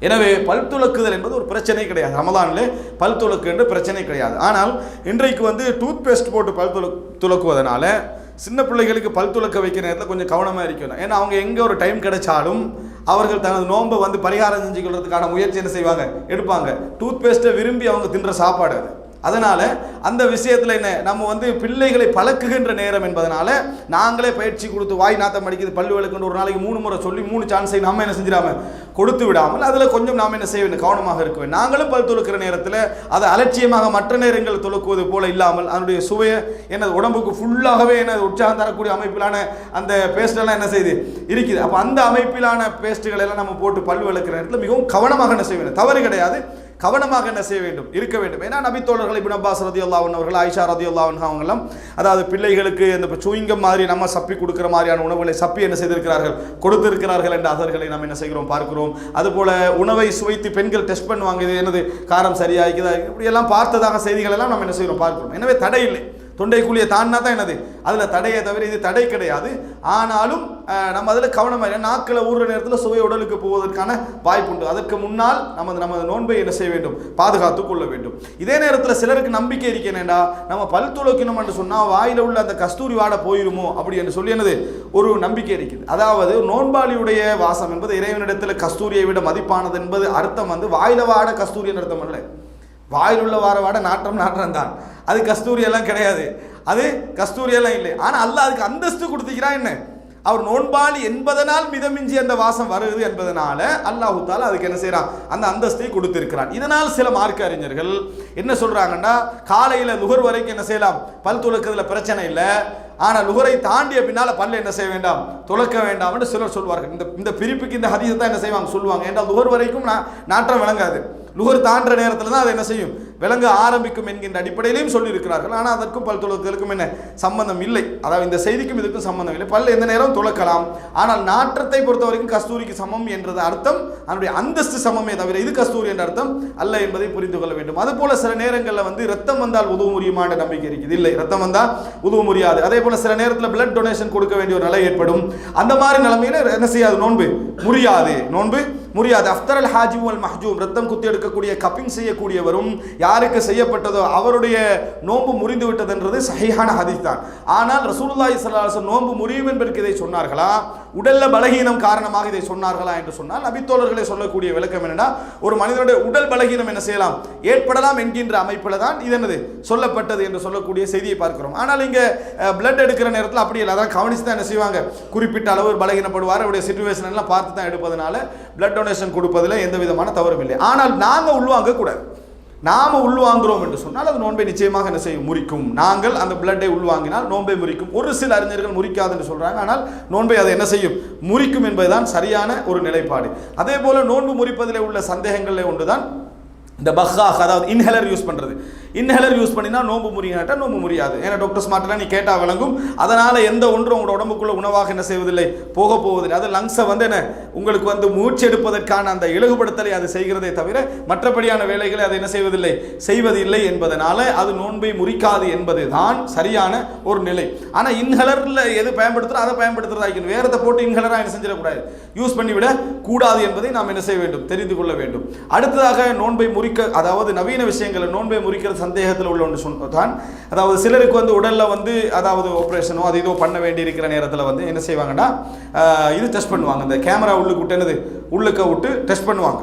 [SPEAKER 2] எனவே பல் துலக்குதல் என்பது ஒரு பிரச்சனை கிடையாது. ரமதானில் பல் துலக்கு என்று பிரச்சனை கிடையாது. ஆனால் இன்றைக்கு வந்து டூத் பேஸ்ட் போட்டு பல் துல துளக்குவதனால சின்ன பிள்ளைகளுக்கு பல் துலக்க வைக்கிற நேரத்தில் கொஞ்சம் கவனமாக இருக்கணும். ஏன்னா அவங்க எங்கே ஒரு டைம் கிடைச்சாலும் அவர்கள் தனது நோன்பை வந்து பரிகாரம் செஞ்சு செஞ்சுக்கொள்றதுக்கான முயற்சி என்ன செய்வாங்க? எடுப்பாங்க. டூத் பேஸ்ட்டை விரும்பி அவங்க தின்ற சாப்பாடு அது. அதனால் அந்த விஷயத்தில் என்ன நம்ம வந்து பிள்ளைகளை பழக்குகின்ற நேரம் என்பதனால நாங்களே பயிற்சி கொடுத்து வாய் நாத்தம் அடிக்குது பல்லு விளக்குன்னு ஒரு நாளைக்கு மூணு முறை சொல்லி மூணு சான்ஸை நம்ம என்ன செஞ்சிடாம கொடுத்து விடாமல் அதில் கொஞ்சம் நாம் என்ன செய்ய வேண்டும் கவனமாக இருக்க வேண்டும். நாங்களும் பல் துளுக்கிற நேரத்தில் அதை அலட்சியமாக மற்ற நேரங்கள் துலக்குவது போல இல்லாமல் அதனுடைய சுவையை என்ன உடம்புக்கு ஃபுல்லாகவே என்ன உற்சாகம் தரக்கூடிய அமைப்பிலான அந்த பேஸ்டெல்லாம் என்ன செய்யுது இருக்குது. அப்போ அந்த அமைப்பிலான பேஸ்ட்டுகள் எல்லாம் நம்ம போட்டு பல் விளக்குற நேரத்தில் மிகவும் கவனமாக என்ன செய்ய வேண்டும். தவறு கிடையாது. கவனமாக என்ன செய்ய வேண்டும்? இருக்க வேண்டும். ஏன்னா நபித்தோழர்கள் இபின் அப்பாஸ் ரதி அல்லாவன் அவர்கள் ஆயிஷா ரதி அல்லாவன் அவங்கெல்லாம் அதாவது பிள்ளைகளுக்கு இந்த சுயிங்கம் மாதிரி நம்ம சப்பி கொடுக்குற மாதிரியான உணவுகளை சப்பி என்ன செய்திருக்கிறார்கள்? கொடுத்திருக்கிறார்கள் என்ற அதர்களை நம்ம என்ன செய்கிறோம் பார்க்கிறோம். அதுபோல உணவை சுவைத்து பெண்கள் டெஸ்ட் பண்ணுவாங்க. இது என்னது? காரம் சரியா இருக்குதா இப்படி எல்லாம் பார்த்ததாக செய்திகள் எல்லாம் நம்ம என்ன செய்கிறோம் பார்க்கிறோம். எனவே தடை இல்லை. தொண்டைக்குழியை தாண்டினா தான் என்னது? அதில் தடையை தவிர இது தடை கிடையாது. ஆனாலும் நம்ம அதில் கவனமாக இல்லை. நாக்கில் ஊறுற நேரத்தில் சுவை உடலுக்கு போவதற்கான வாய்ப்புண்டு அதற்கு முன்னால் நமது நமது நோன்பை என்ன செய்ய வேண்டும்? பாதுகாத்து கொள்ள வேண்டும். இதே நேரத்தில் சிலருக்கு நம்பிக்கை இருக்கேனேண்டா நம்ம பல் துளக்கணும் என்று சொன்னால் வாயில் உள்ள அந்த கஸ்தூரி வாட போயிருமோ? அப்படி என்று சொல்லி என்னது? ஒரு நம்பிக்கை இருக்குது. அதாவது நோன்பாளியுடைய வாசம் என்பது இறைவனிடத்தில் கஸ்தூரியை விட மதிப்பானது என்பது அர்த்தம் வந்து வாயில வாட கஸ்தூரியின் அர்த்தம் அல்ல. வாயில் உள்ள வார வாட நாற்றம் நாற்றம் தான். அது கஸ்தூரியெல்லாம் கிடையாது. அது கஸ்தூரியெல்லாம் இல்லை. ஆனால் அல்லாஹ் அதுக்கு அந்தஸ்து கொடுத்துக்கிறான் என்ன? அவர் நோன்பாளி என்பதனால் மிதமிஞ்சி அந்த வாசம் வருது என்பதனால அல்லாஹு தாலா அதுக்கு என்ன செய்கிறான் அந்த அந்தஸ்தை கொடுத்திருக்கிறான். இதனால் சில மார்க்க அறிஞர்கள் என்ன சொல்கிறாங்கன்னா காலையில் நுகர் வரைக்கும் என்ன செய்யலாம்? பல் துலக்கிறதுல பிரச்சனை இல்லை. ஆனால் நுகரை தாண்டிய பின்னால் பல்ல என்ன செய்ய வேண்டாம்? துலக்க வேண்டாம் என்று சிலர் சொல்வார்கள். இந்த இந்த பிரிப்புக்கு இந்த ஹதீஸை தான் என்ன செய்வாங்க? சொல்லுவாங்க. ஏன்டா நுகர் வரைக்கும் நான் நாற்றம் விளங்காது. நுகர் தாண்டுற நேரத்தில் தான் அதை என்ன செய்யும்? விளங்க ஆரம்பிக்கும் என்கின்ற அடிப்படையிலையும் சொல்லியிருக்கிறார்கள். ஆனால் அதற்கும் பல் துலக்கலுக்கும் என்ன சம்பந்தம் இல்லை. அதாவது இந்த செய்திக்கும் இதுக்கும் சம்பந்தம் இல்லை. பல் எந்த நேரம் துளக்கலாம் ஆனால் நாற்றத்தை பொறுத்த வரைக்கும் கஸ்தூரிக்கு சமம் என்றது அர்த்தம். அதனுடைய அந்தஸ்து சமமே தவிர இது கஸ்தூரி என்ற அர்த்தம் அல்ல என்பதை புரிந்து கொள்ள வேண்டும். அதுபோல சில நேரங்களில் வந்து ரத்தம் வந்தால் உதவ முடியுமான நம்பிக்கை இருக்குது. இல்லை ரத்தம் வந்தால் உதவ முடியாது அதே போல சில நேரத்தில் பிளட் டொனேஷன் கொடுக்க வேண்டிய ஒரு நிலை ஏற்படும். அந்த மாதிரி நிலைமையில என்ன செய்யாது? நோன்பு முறியாது. நோன்பு முடியாது அஃப்தர் அல் ஹாஜி அல் மஹ்ஜூம். ரத்தம் குத்தி எடுக்கக்கூடிய கப்பிங் செய்யக்கூடியவரும் யாருக்கு செய்யப்பட்டதோ அவருடைய நோன்பு முறிந்து விட்டதுன்றது சகையான ஹதீஸ் தான் ஆனால் ரசூலுல்லாஹி ஸல்லல்லாஹு நோன்பு முறியும் என்பதற்கு இதை சொன்னார்களா? உடல்ல பலகீனம் காரணமாக இதை சொன்னார்களா என்று சொன்னால் நபித்தோழர்களை சொல்லக்கூடிய விளக்கம் என்னன்னா ஒரு மனிதனுடைய உடல் பலகீனம் என்ன செய்யலாம்? ஏற்படலாம் என்கின்ற அமைப்பில் தான் இது என்னது? சொல்லப்பட்டது என்று சொல்லக்கூடிய செய்தியை பார்க்கிறோம். ஆனால் இங்கே பிளட் எடுக்கிற நேரத்தில் அப்படி இல்லை. அதான் கவனிச்சு தான் என்ன செய்வாங்க? குறிப்பிட்ட அளவு பலகீனப்படுவார். அவருடைய சுச்சுவேஷன் எல்லாம் பார்த்து தான் எடுப்பதனால பிளட் டொனேஷன் கொடுப்பதில் எந்த விதமான தவறும் இல்லை. ஆனால் நாங்கள் உள்வாங்க கூடாது நாம் உள்வாங்குறோம் என்று சொன்னால் அது நோன்பை நிச்சயமாக என்ன செய்யும்? முறிக்கும். நாங்கள் அந்த பிளட்டை உள்வாங்கினால் நோன்பை முறிக்கும். ஒரு சில அறிஞர்கள் முறிக்காது என்று சொல்கிறாங்க ஆனால் நோன்பை அதை என்ன செய்யும்? முறிக்கும் என்பதுதான் சரியான ஒரு நிலைப்பாடு. அதே போல் நோன்பு முறிப்பதிலே உள்ள சந்தேகங்களில் ஒன்றுதான். இந்த பஹ்ஹாக் அதாவது இன்ஹெலர் யூஸ் பண்ணுறது இன்ஹேலர் யூஸ் பண்ணினா நோம்பு முறியாட்டா நோம்பு முறியாது. ஏன்னா டாக்டர் ஸ்மார்ட்லாம் நீ கேட்டால் விளங்கும். அதனால் எந்த ஒன்றும் உங்களோட உடம்புக்குள்ள உணவாக என்ன செய்வதில்லை. போக போவதில்லை. அது லங்ஸை வந்து என்ன உங்களுக்கு வந்து மூச்சு எடுப்பதற்கான அந்த இலகுபடுத்தலை அது செய்கிறதே தவிர மற்றபடியான வேலைகளை அதை என்ன செய்வதில்லை. செய்வதில்லை என்பதனால அது நோன்பை முறிக்காது என்பது தான் சரியான ஒரு நிலை. ஆனால் இன்ஹலரில் எது பயன்படுத்துகிறோம் அதை பயன்படுத்துகிறதாக இருக்கணும். போட்டு இன்ஹலராக என்ன செஞ்சிடக்கூடாது. யூஸ் பண்ணிவிட கூடாது என்பதை நாம் என்ன செய்ய வேண்டும்? தெரிந்து கொள்ள வேண்டும். அடுத்ததாக நோன்பை முறிக்க அதாவது நவீன விஷயங்களை நோன்பை முறிக்கிறது சந்தேகத்தில் உள்ள ஒன்று சொன்னதான் அதாவது சிலருக்கு வந்து உடலில் வந்து அதாவது ஆப்ரேஷனோ அது இதோ பண்ண வேண்டி இருக்கிற நேரத்தில் வந்து என்ன செய்வாங்கன்னா இது டெஸ்ட் பண்ணுவாங்க. இந்த கேமரா உள்ளுக்கு விட்டு என்னது? உள்ளுக்க விட்டு டெஸ்ட் பண்ணுவாங்க.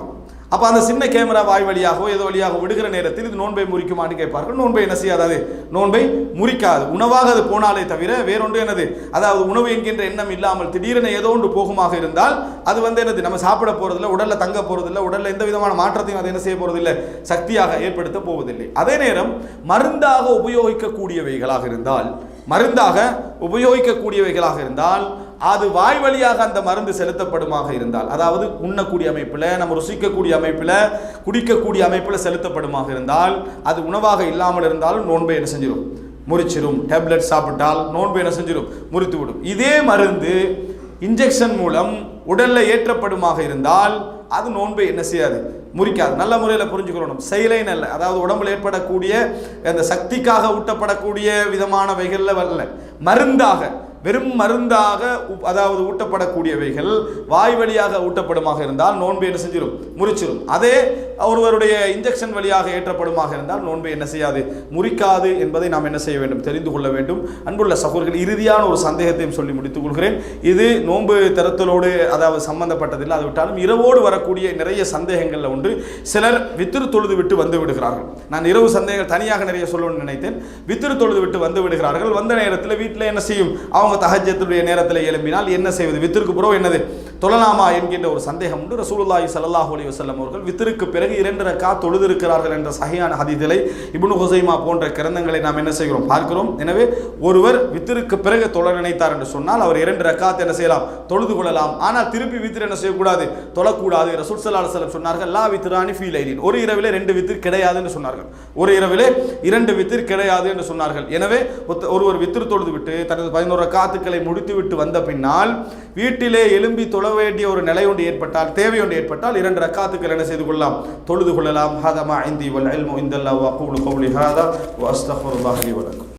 [SPEAKER 2] அப்போ அந்த சின்ன கேமரா வாய் வழியாகவோ ஏதோ வழியாக விடுகிற நேரத்தில் இது நோன்பை முறிக்குமான்னு கேட்பார்கள். நோன்பை என்ன செய்யாது நோன்பை முறிக்காது. உணவாக அது போனாலே தவிர வேறொன்று என்னது? அதாவது உணவு என்கின்ற எண்ணம் இல்லாமல் திடீரென ஏதோ ஒன்று போகுமாக இருந்தால் அது வந்து என்னது? நம்ம சாப்பிட போகிறதில்ல உடலில் தங்க போகிறதில்ல உடலில் எந்த விதமான மாற்றத்தையும் அது என்ன செய்ய போகிறதில்லை சக்தியாக ஏற்படுத்த போவதில்லை. அதே நேரம் மருந்தாக உபயோகிக்கக்கூடியவைகளாக இருந்தால் மருந்தாக உபயோகிக்கக்கூடியவைகளாக இருந்தால் அது வாய் வழியாக அந்த மருந்து செலுத்தப்படுமாக இருந்தால் அதாவது உண்ணக்கூடிய அமைப்பில் நம்ம ருசிக்கக்கூடிய அமைப்பில் குடிக்கக்கூடிய அமைப்பில் செலுத்தப்படுமாக இருந்தால் அது உணவாக இல்லாமல் இருந்தாலும் நோன்பை என்ன செஞ்சிடும் முறிச்சிடும் டேப்லெட் சாப்பிட்டால் நோன்பு என்ன செஞ்சிடும் முறித்து விடும் இதே மருந்து இன்ஜெக்ஷன் மூலம் உடலில் ஏற்றப்படுமாக இருந்தால் அது நோன்பை என்ன செய்யாது? முறிக்காது. நல்ல முறையில் புரிஞ்சுக்கணும் செயலைன் அல்ல. அதாவது உடம்புல ஏற்படக்கூடிய அந்த சக்திக்காக ஊட்டப்படக்கூடிய விதமான விதமானவைகளில் வரல. மருந்தாக. வெறும் மருந்தாக அதாவது ஊட்டப்படக்கூடியவைகள் வாய் வழியாக ஊட்டப்படுமாக இருந்தால் நோன்பு என்ன செஞ்சிடும் முறிச்சிடும் அதே ஒருவருடைய இன்ஜெக்ஷன் வழியாக ஏற்றப்படுமாக இருந்தால் நோன்பை என்ன செய்யாது? முறிக்காது என்பதை நாம் என்ன செய்ய வேண்டும்? தெரிந்து கொள்ள வேண்டும். அன்புள்ள சகோதரர்கள் இறுதியான ஒரு சந்தேகத்தையும் சொல்லி முடித்துக் கொள்கிறேன். இது நோன்பு தரத்தலோடு அதாவது சம்பந்தப்பட்டதில்லை. அது விட்டாலும் இரவோடு வரக்கூடிய நிறைய சந்தேகங்களில் ஒன்று சிலர் வித்திரு தொழுது விட்டு வந்து விடுகிறார்கள். நான் இரவு சந்தேகங்கள் தனியாக நிறைய சொல்லணும்னு நினைத்தேன். வித்திரு தொழுது விட்டு வந்து விடுகிறார்கள். வந்த நேரத்தில் வீட்டில் என்ன செய்யும்? அவங்க தஹஜத்துடைய நேரத்தில் எழும்பினால் என்ன செய்வது? வித்திற்கு புறவு என்னது? தொழலாமா என்கின்ற ஒரு சந்தேகம் உண்டு. ரசூலுல்லாஹி சல்லாஹ் அலி வசல்லம் அவர்கள் வித்திற்கு பிறகு இரண்டு ரக்கா தொழுதிருக்கிறார்கள் என்ற சகையான ஹதீதிலை இபுனு ஹுசைமா போன்ற கிரந்தங்களை நாம் என்ன செய்கிறோம்? பார்க்கிறோம். எனவே ஒருவர் வித்திற்கு பிறகு தொழ நினைத்தார் என்று சொன்னால் அவர் இரண்டு ரக்காத் என்ன செய்யலாம்? தொழுது கொள்ளலாம். ஆனால் திருப்பி வித்திர என்ன செய்யக்கூடாது? தொழக்கூடாது. ரசூல் ஸல்லல்லாஹு செல்லம் சொன்னார்கள் லா வித்ரானி ஃபீல் லைலின். ஒரு இரவிலே ரெண்டு வித்திர் கிடையாது என்று சொன்னார்கள். ஒரு இரவிலே இரண்டு வித்திர் கிடையாது என்று சொன்னார்கள். எனவே ஒருவர் வித்திர் தொழுது விட்டு தனது பதினோரு காத்துக்களை முடித்து விட்டு வந்த பின்னால் வீட்டிலே எழும்பி தொழ வேண்டிய ஒரு நிலை ஒன்று ஏற்பட்டால் தேவை ஒன்று ஏற்பட்டால் இரண்டு ரக்காத்துக்கள் என்ன செய்து கொள்ளலாம்? தொழுது கொள்ளலாம். ஹதமா ஐந்தி வல் அல்மு இந்தல்லா வா கூலு கௌலி ஹாதா. வஸ்தஃபுர் அஸ்தக்ஃபிருல்லாஹி லி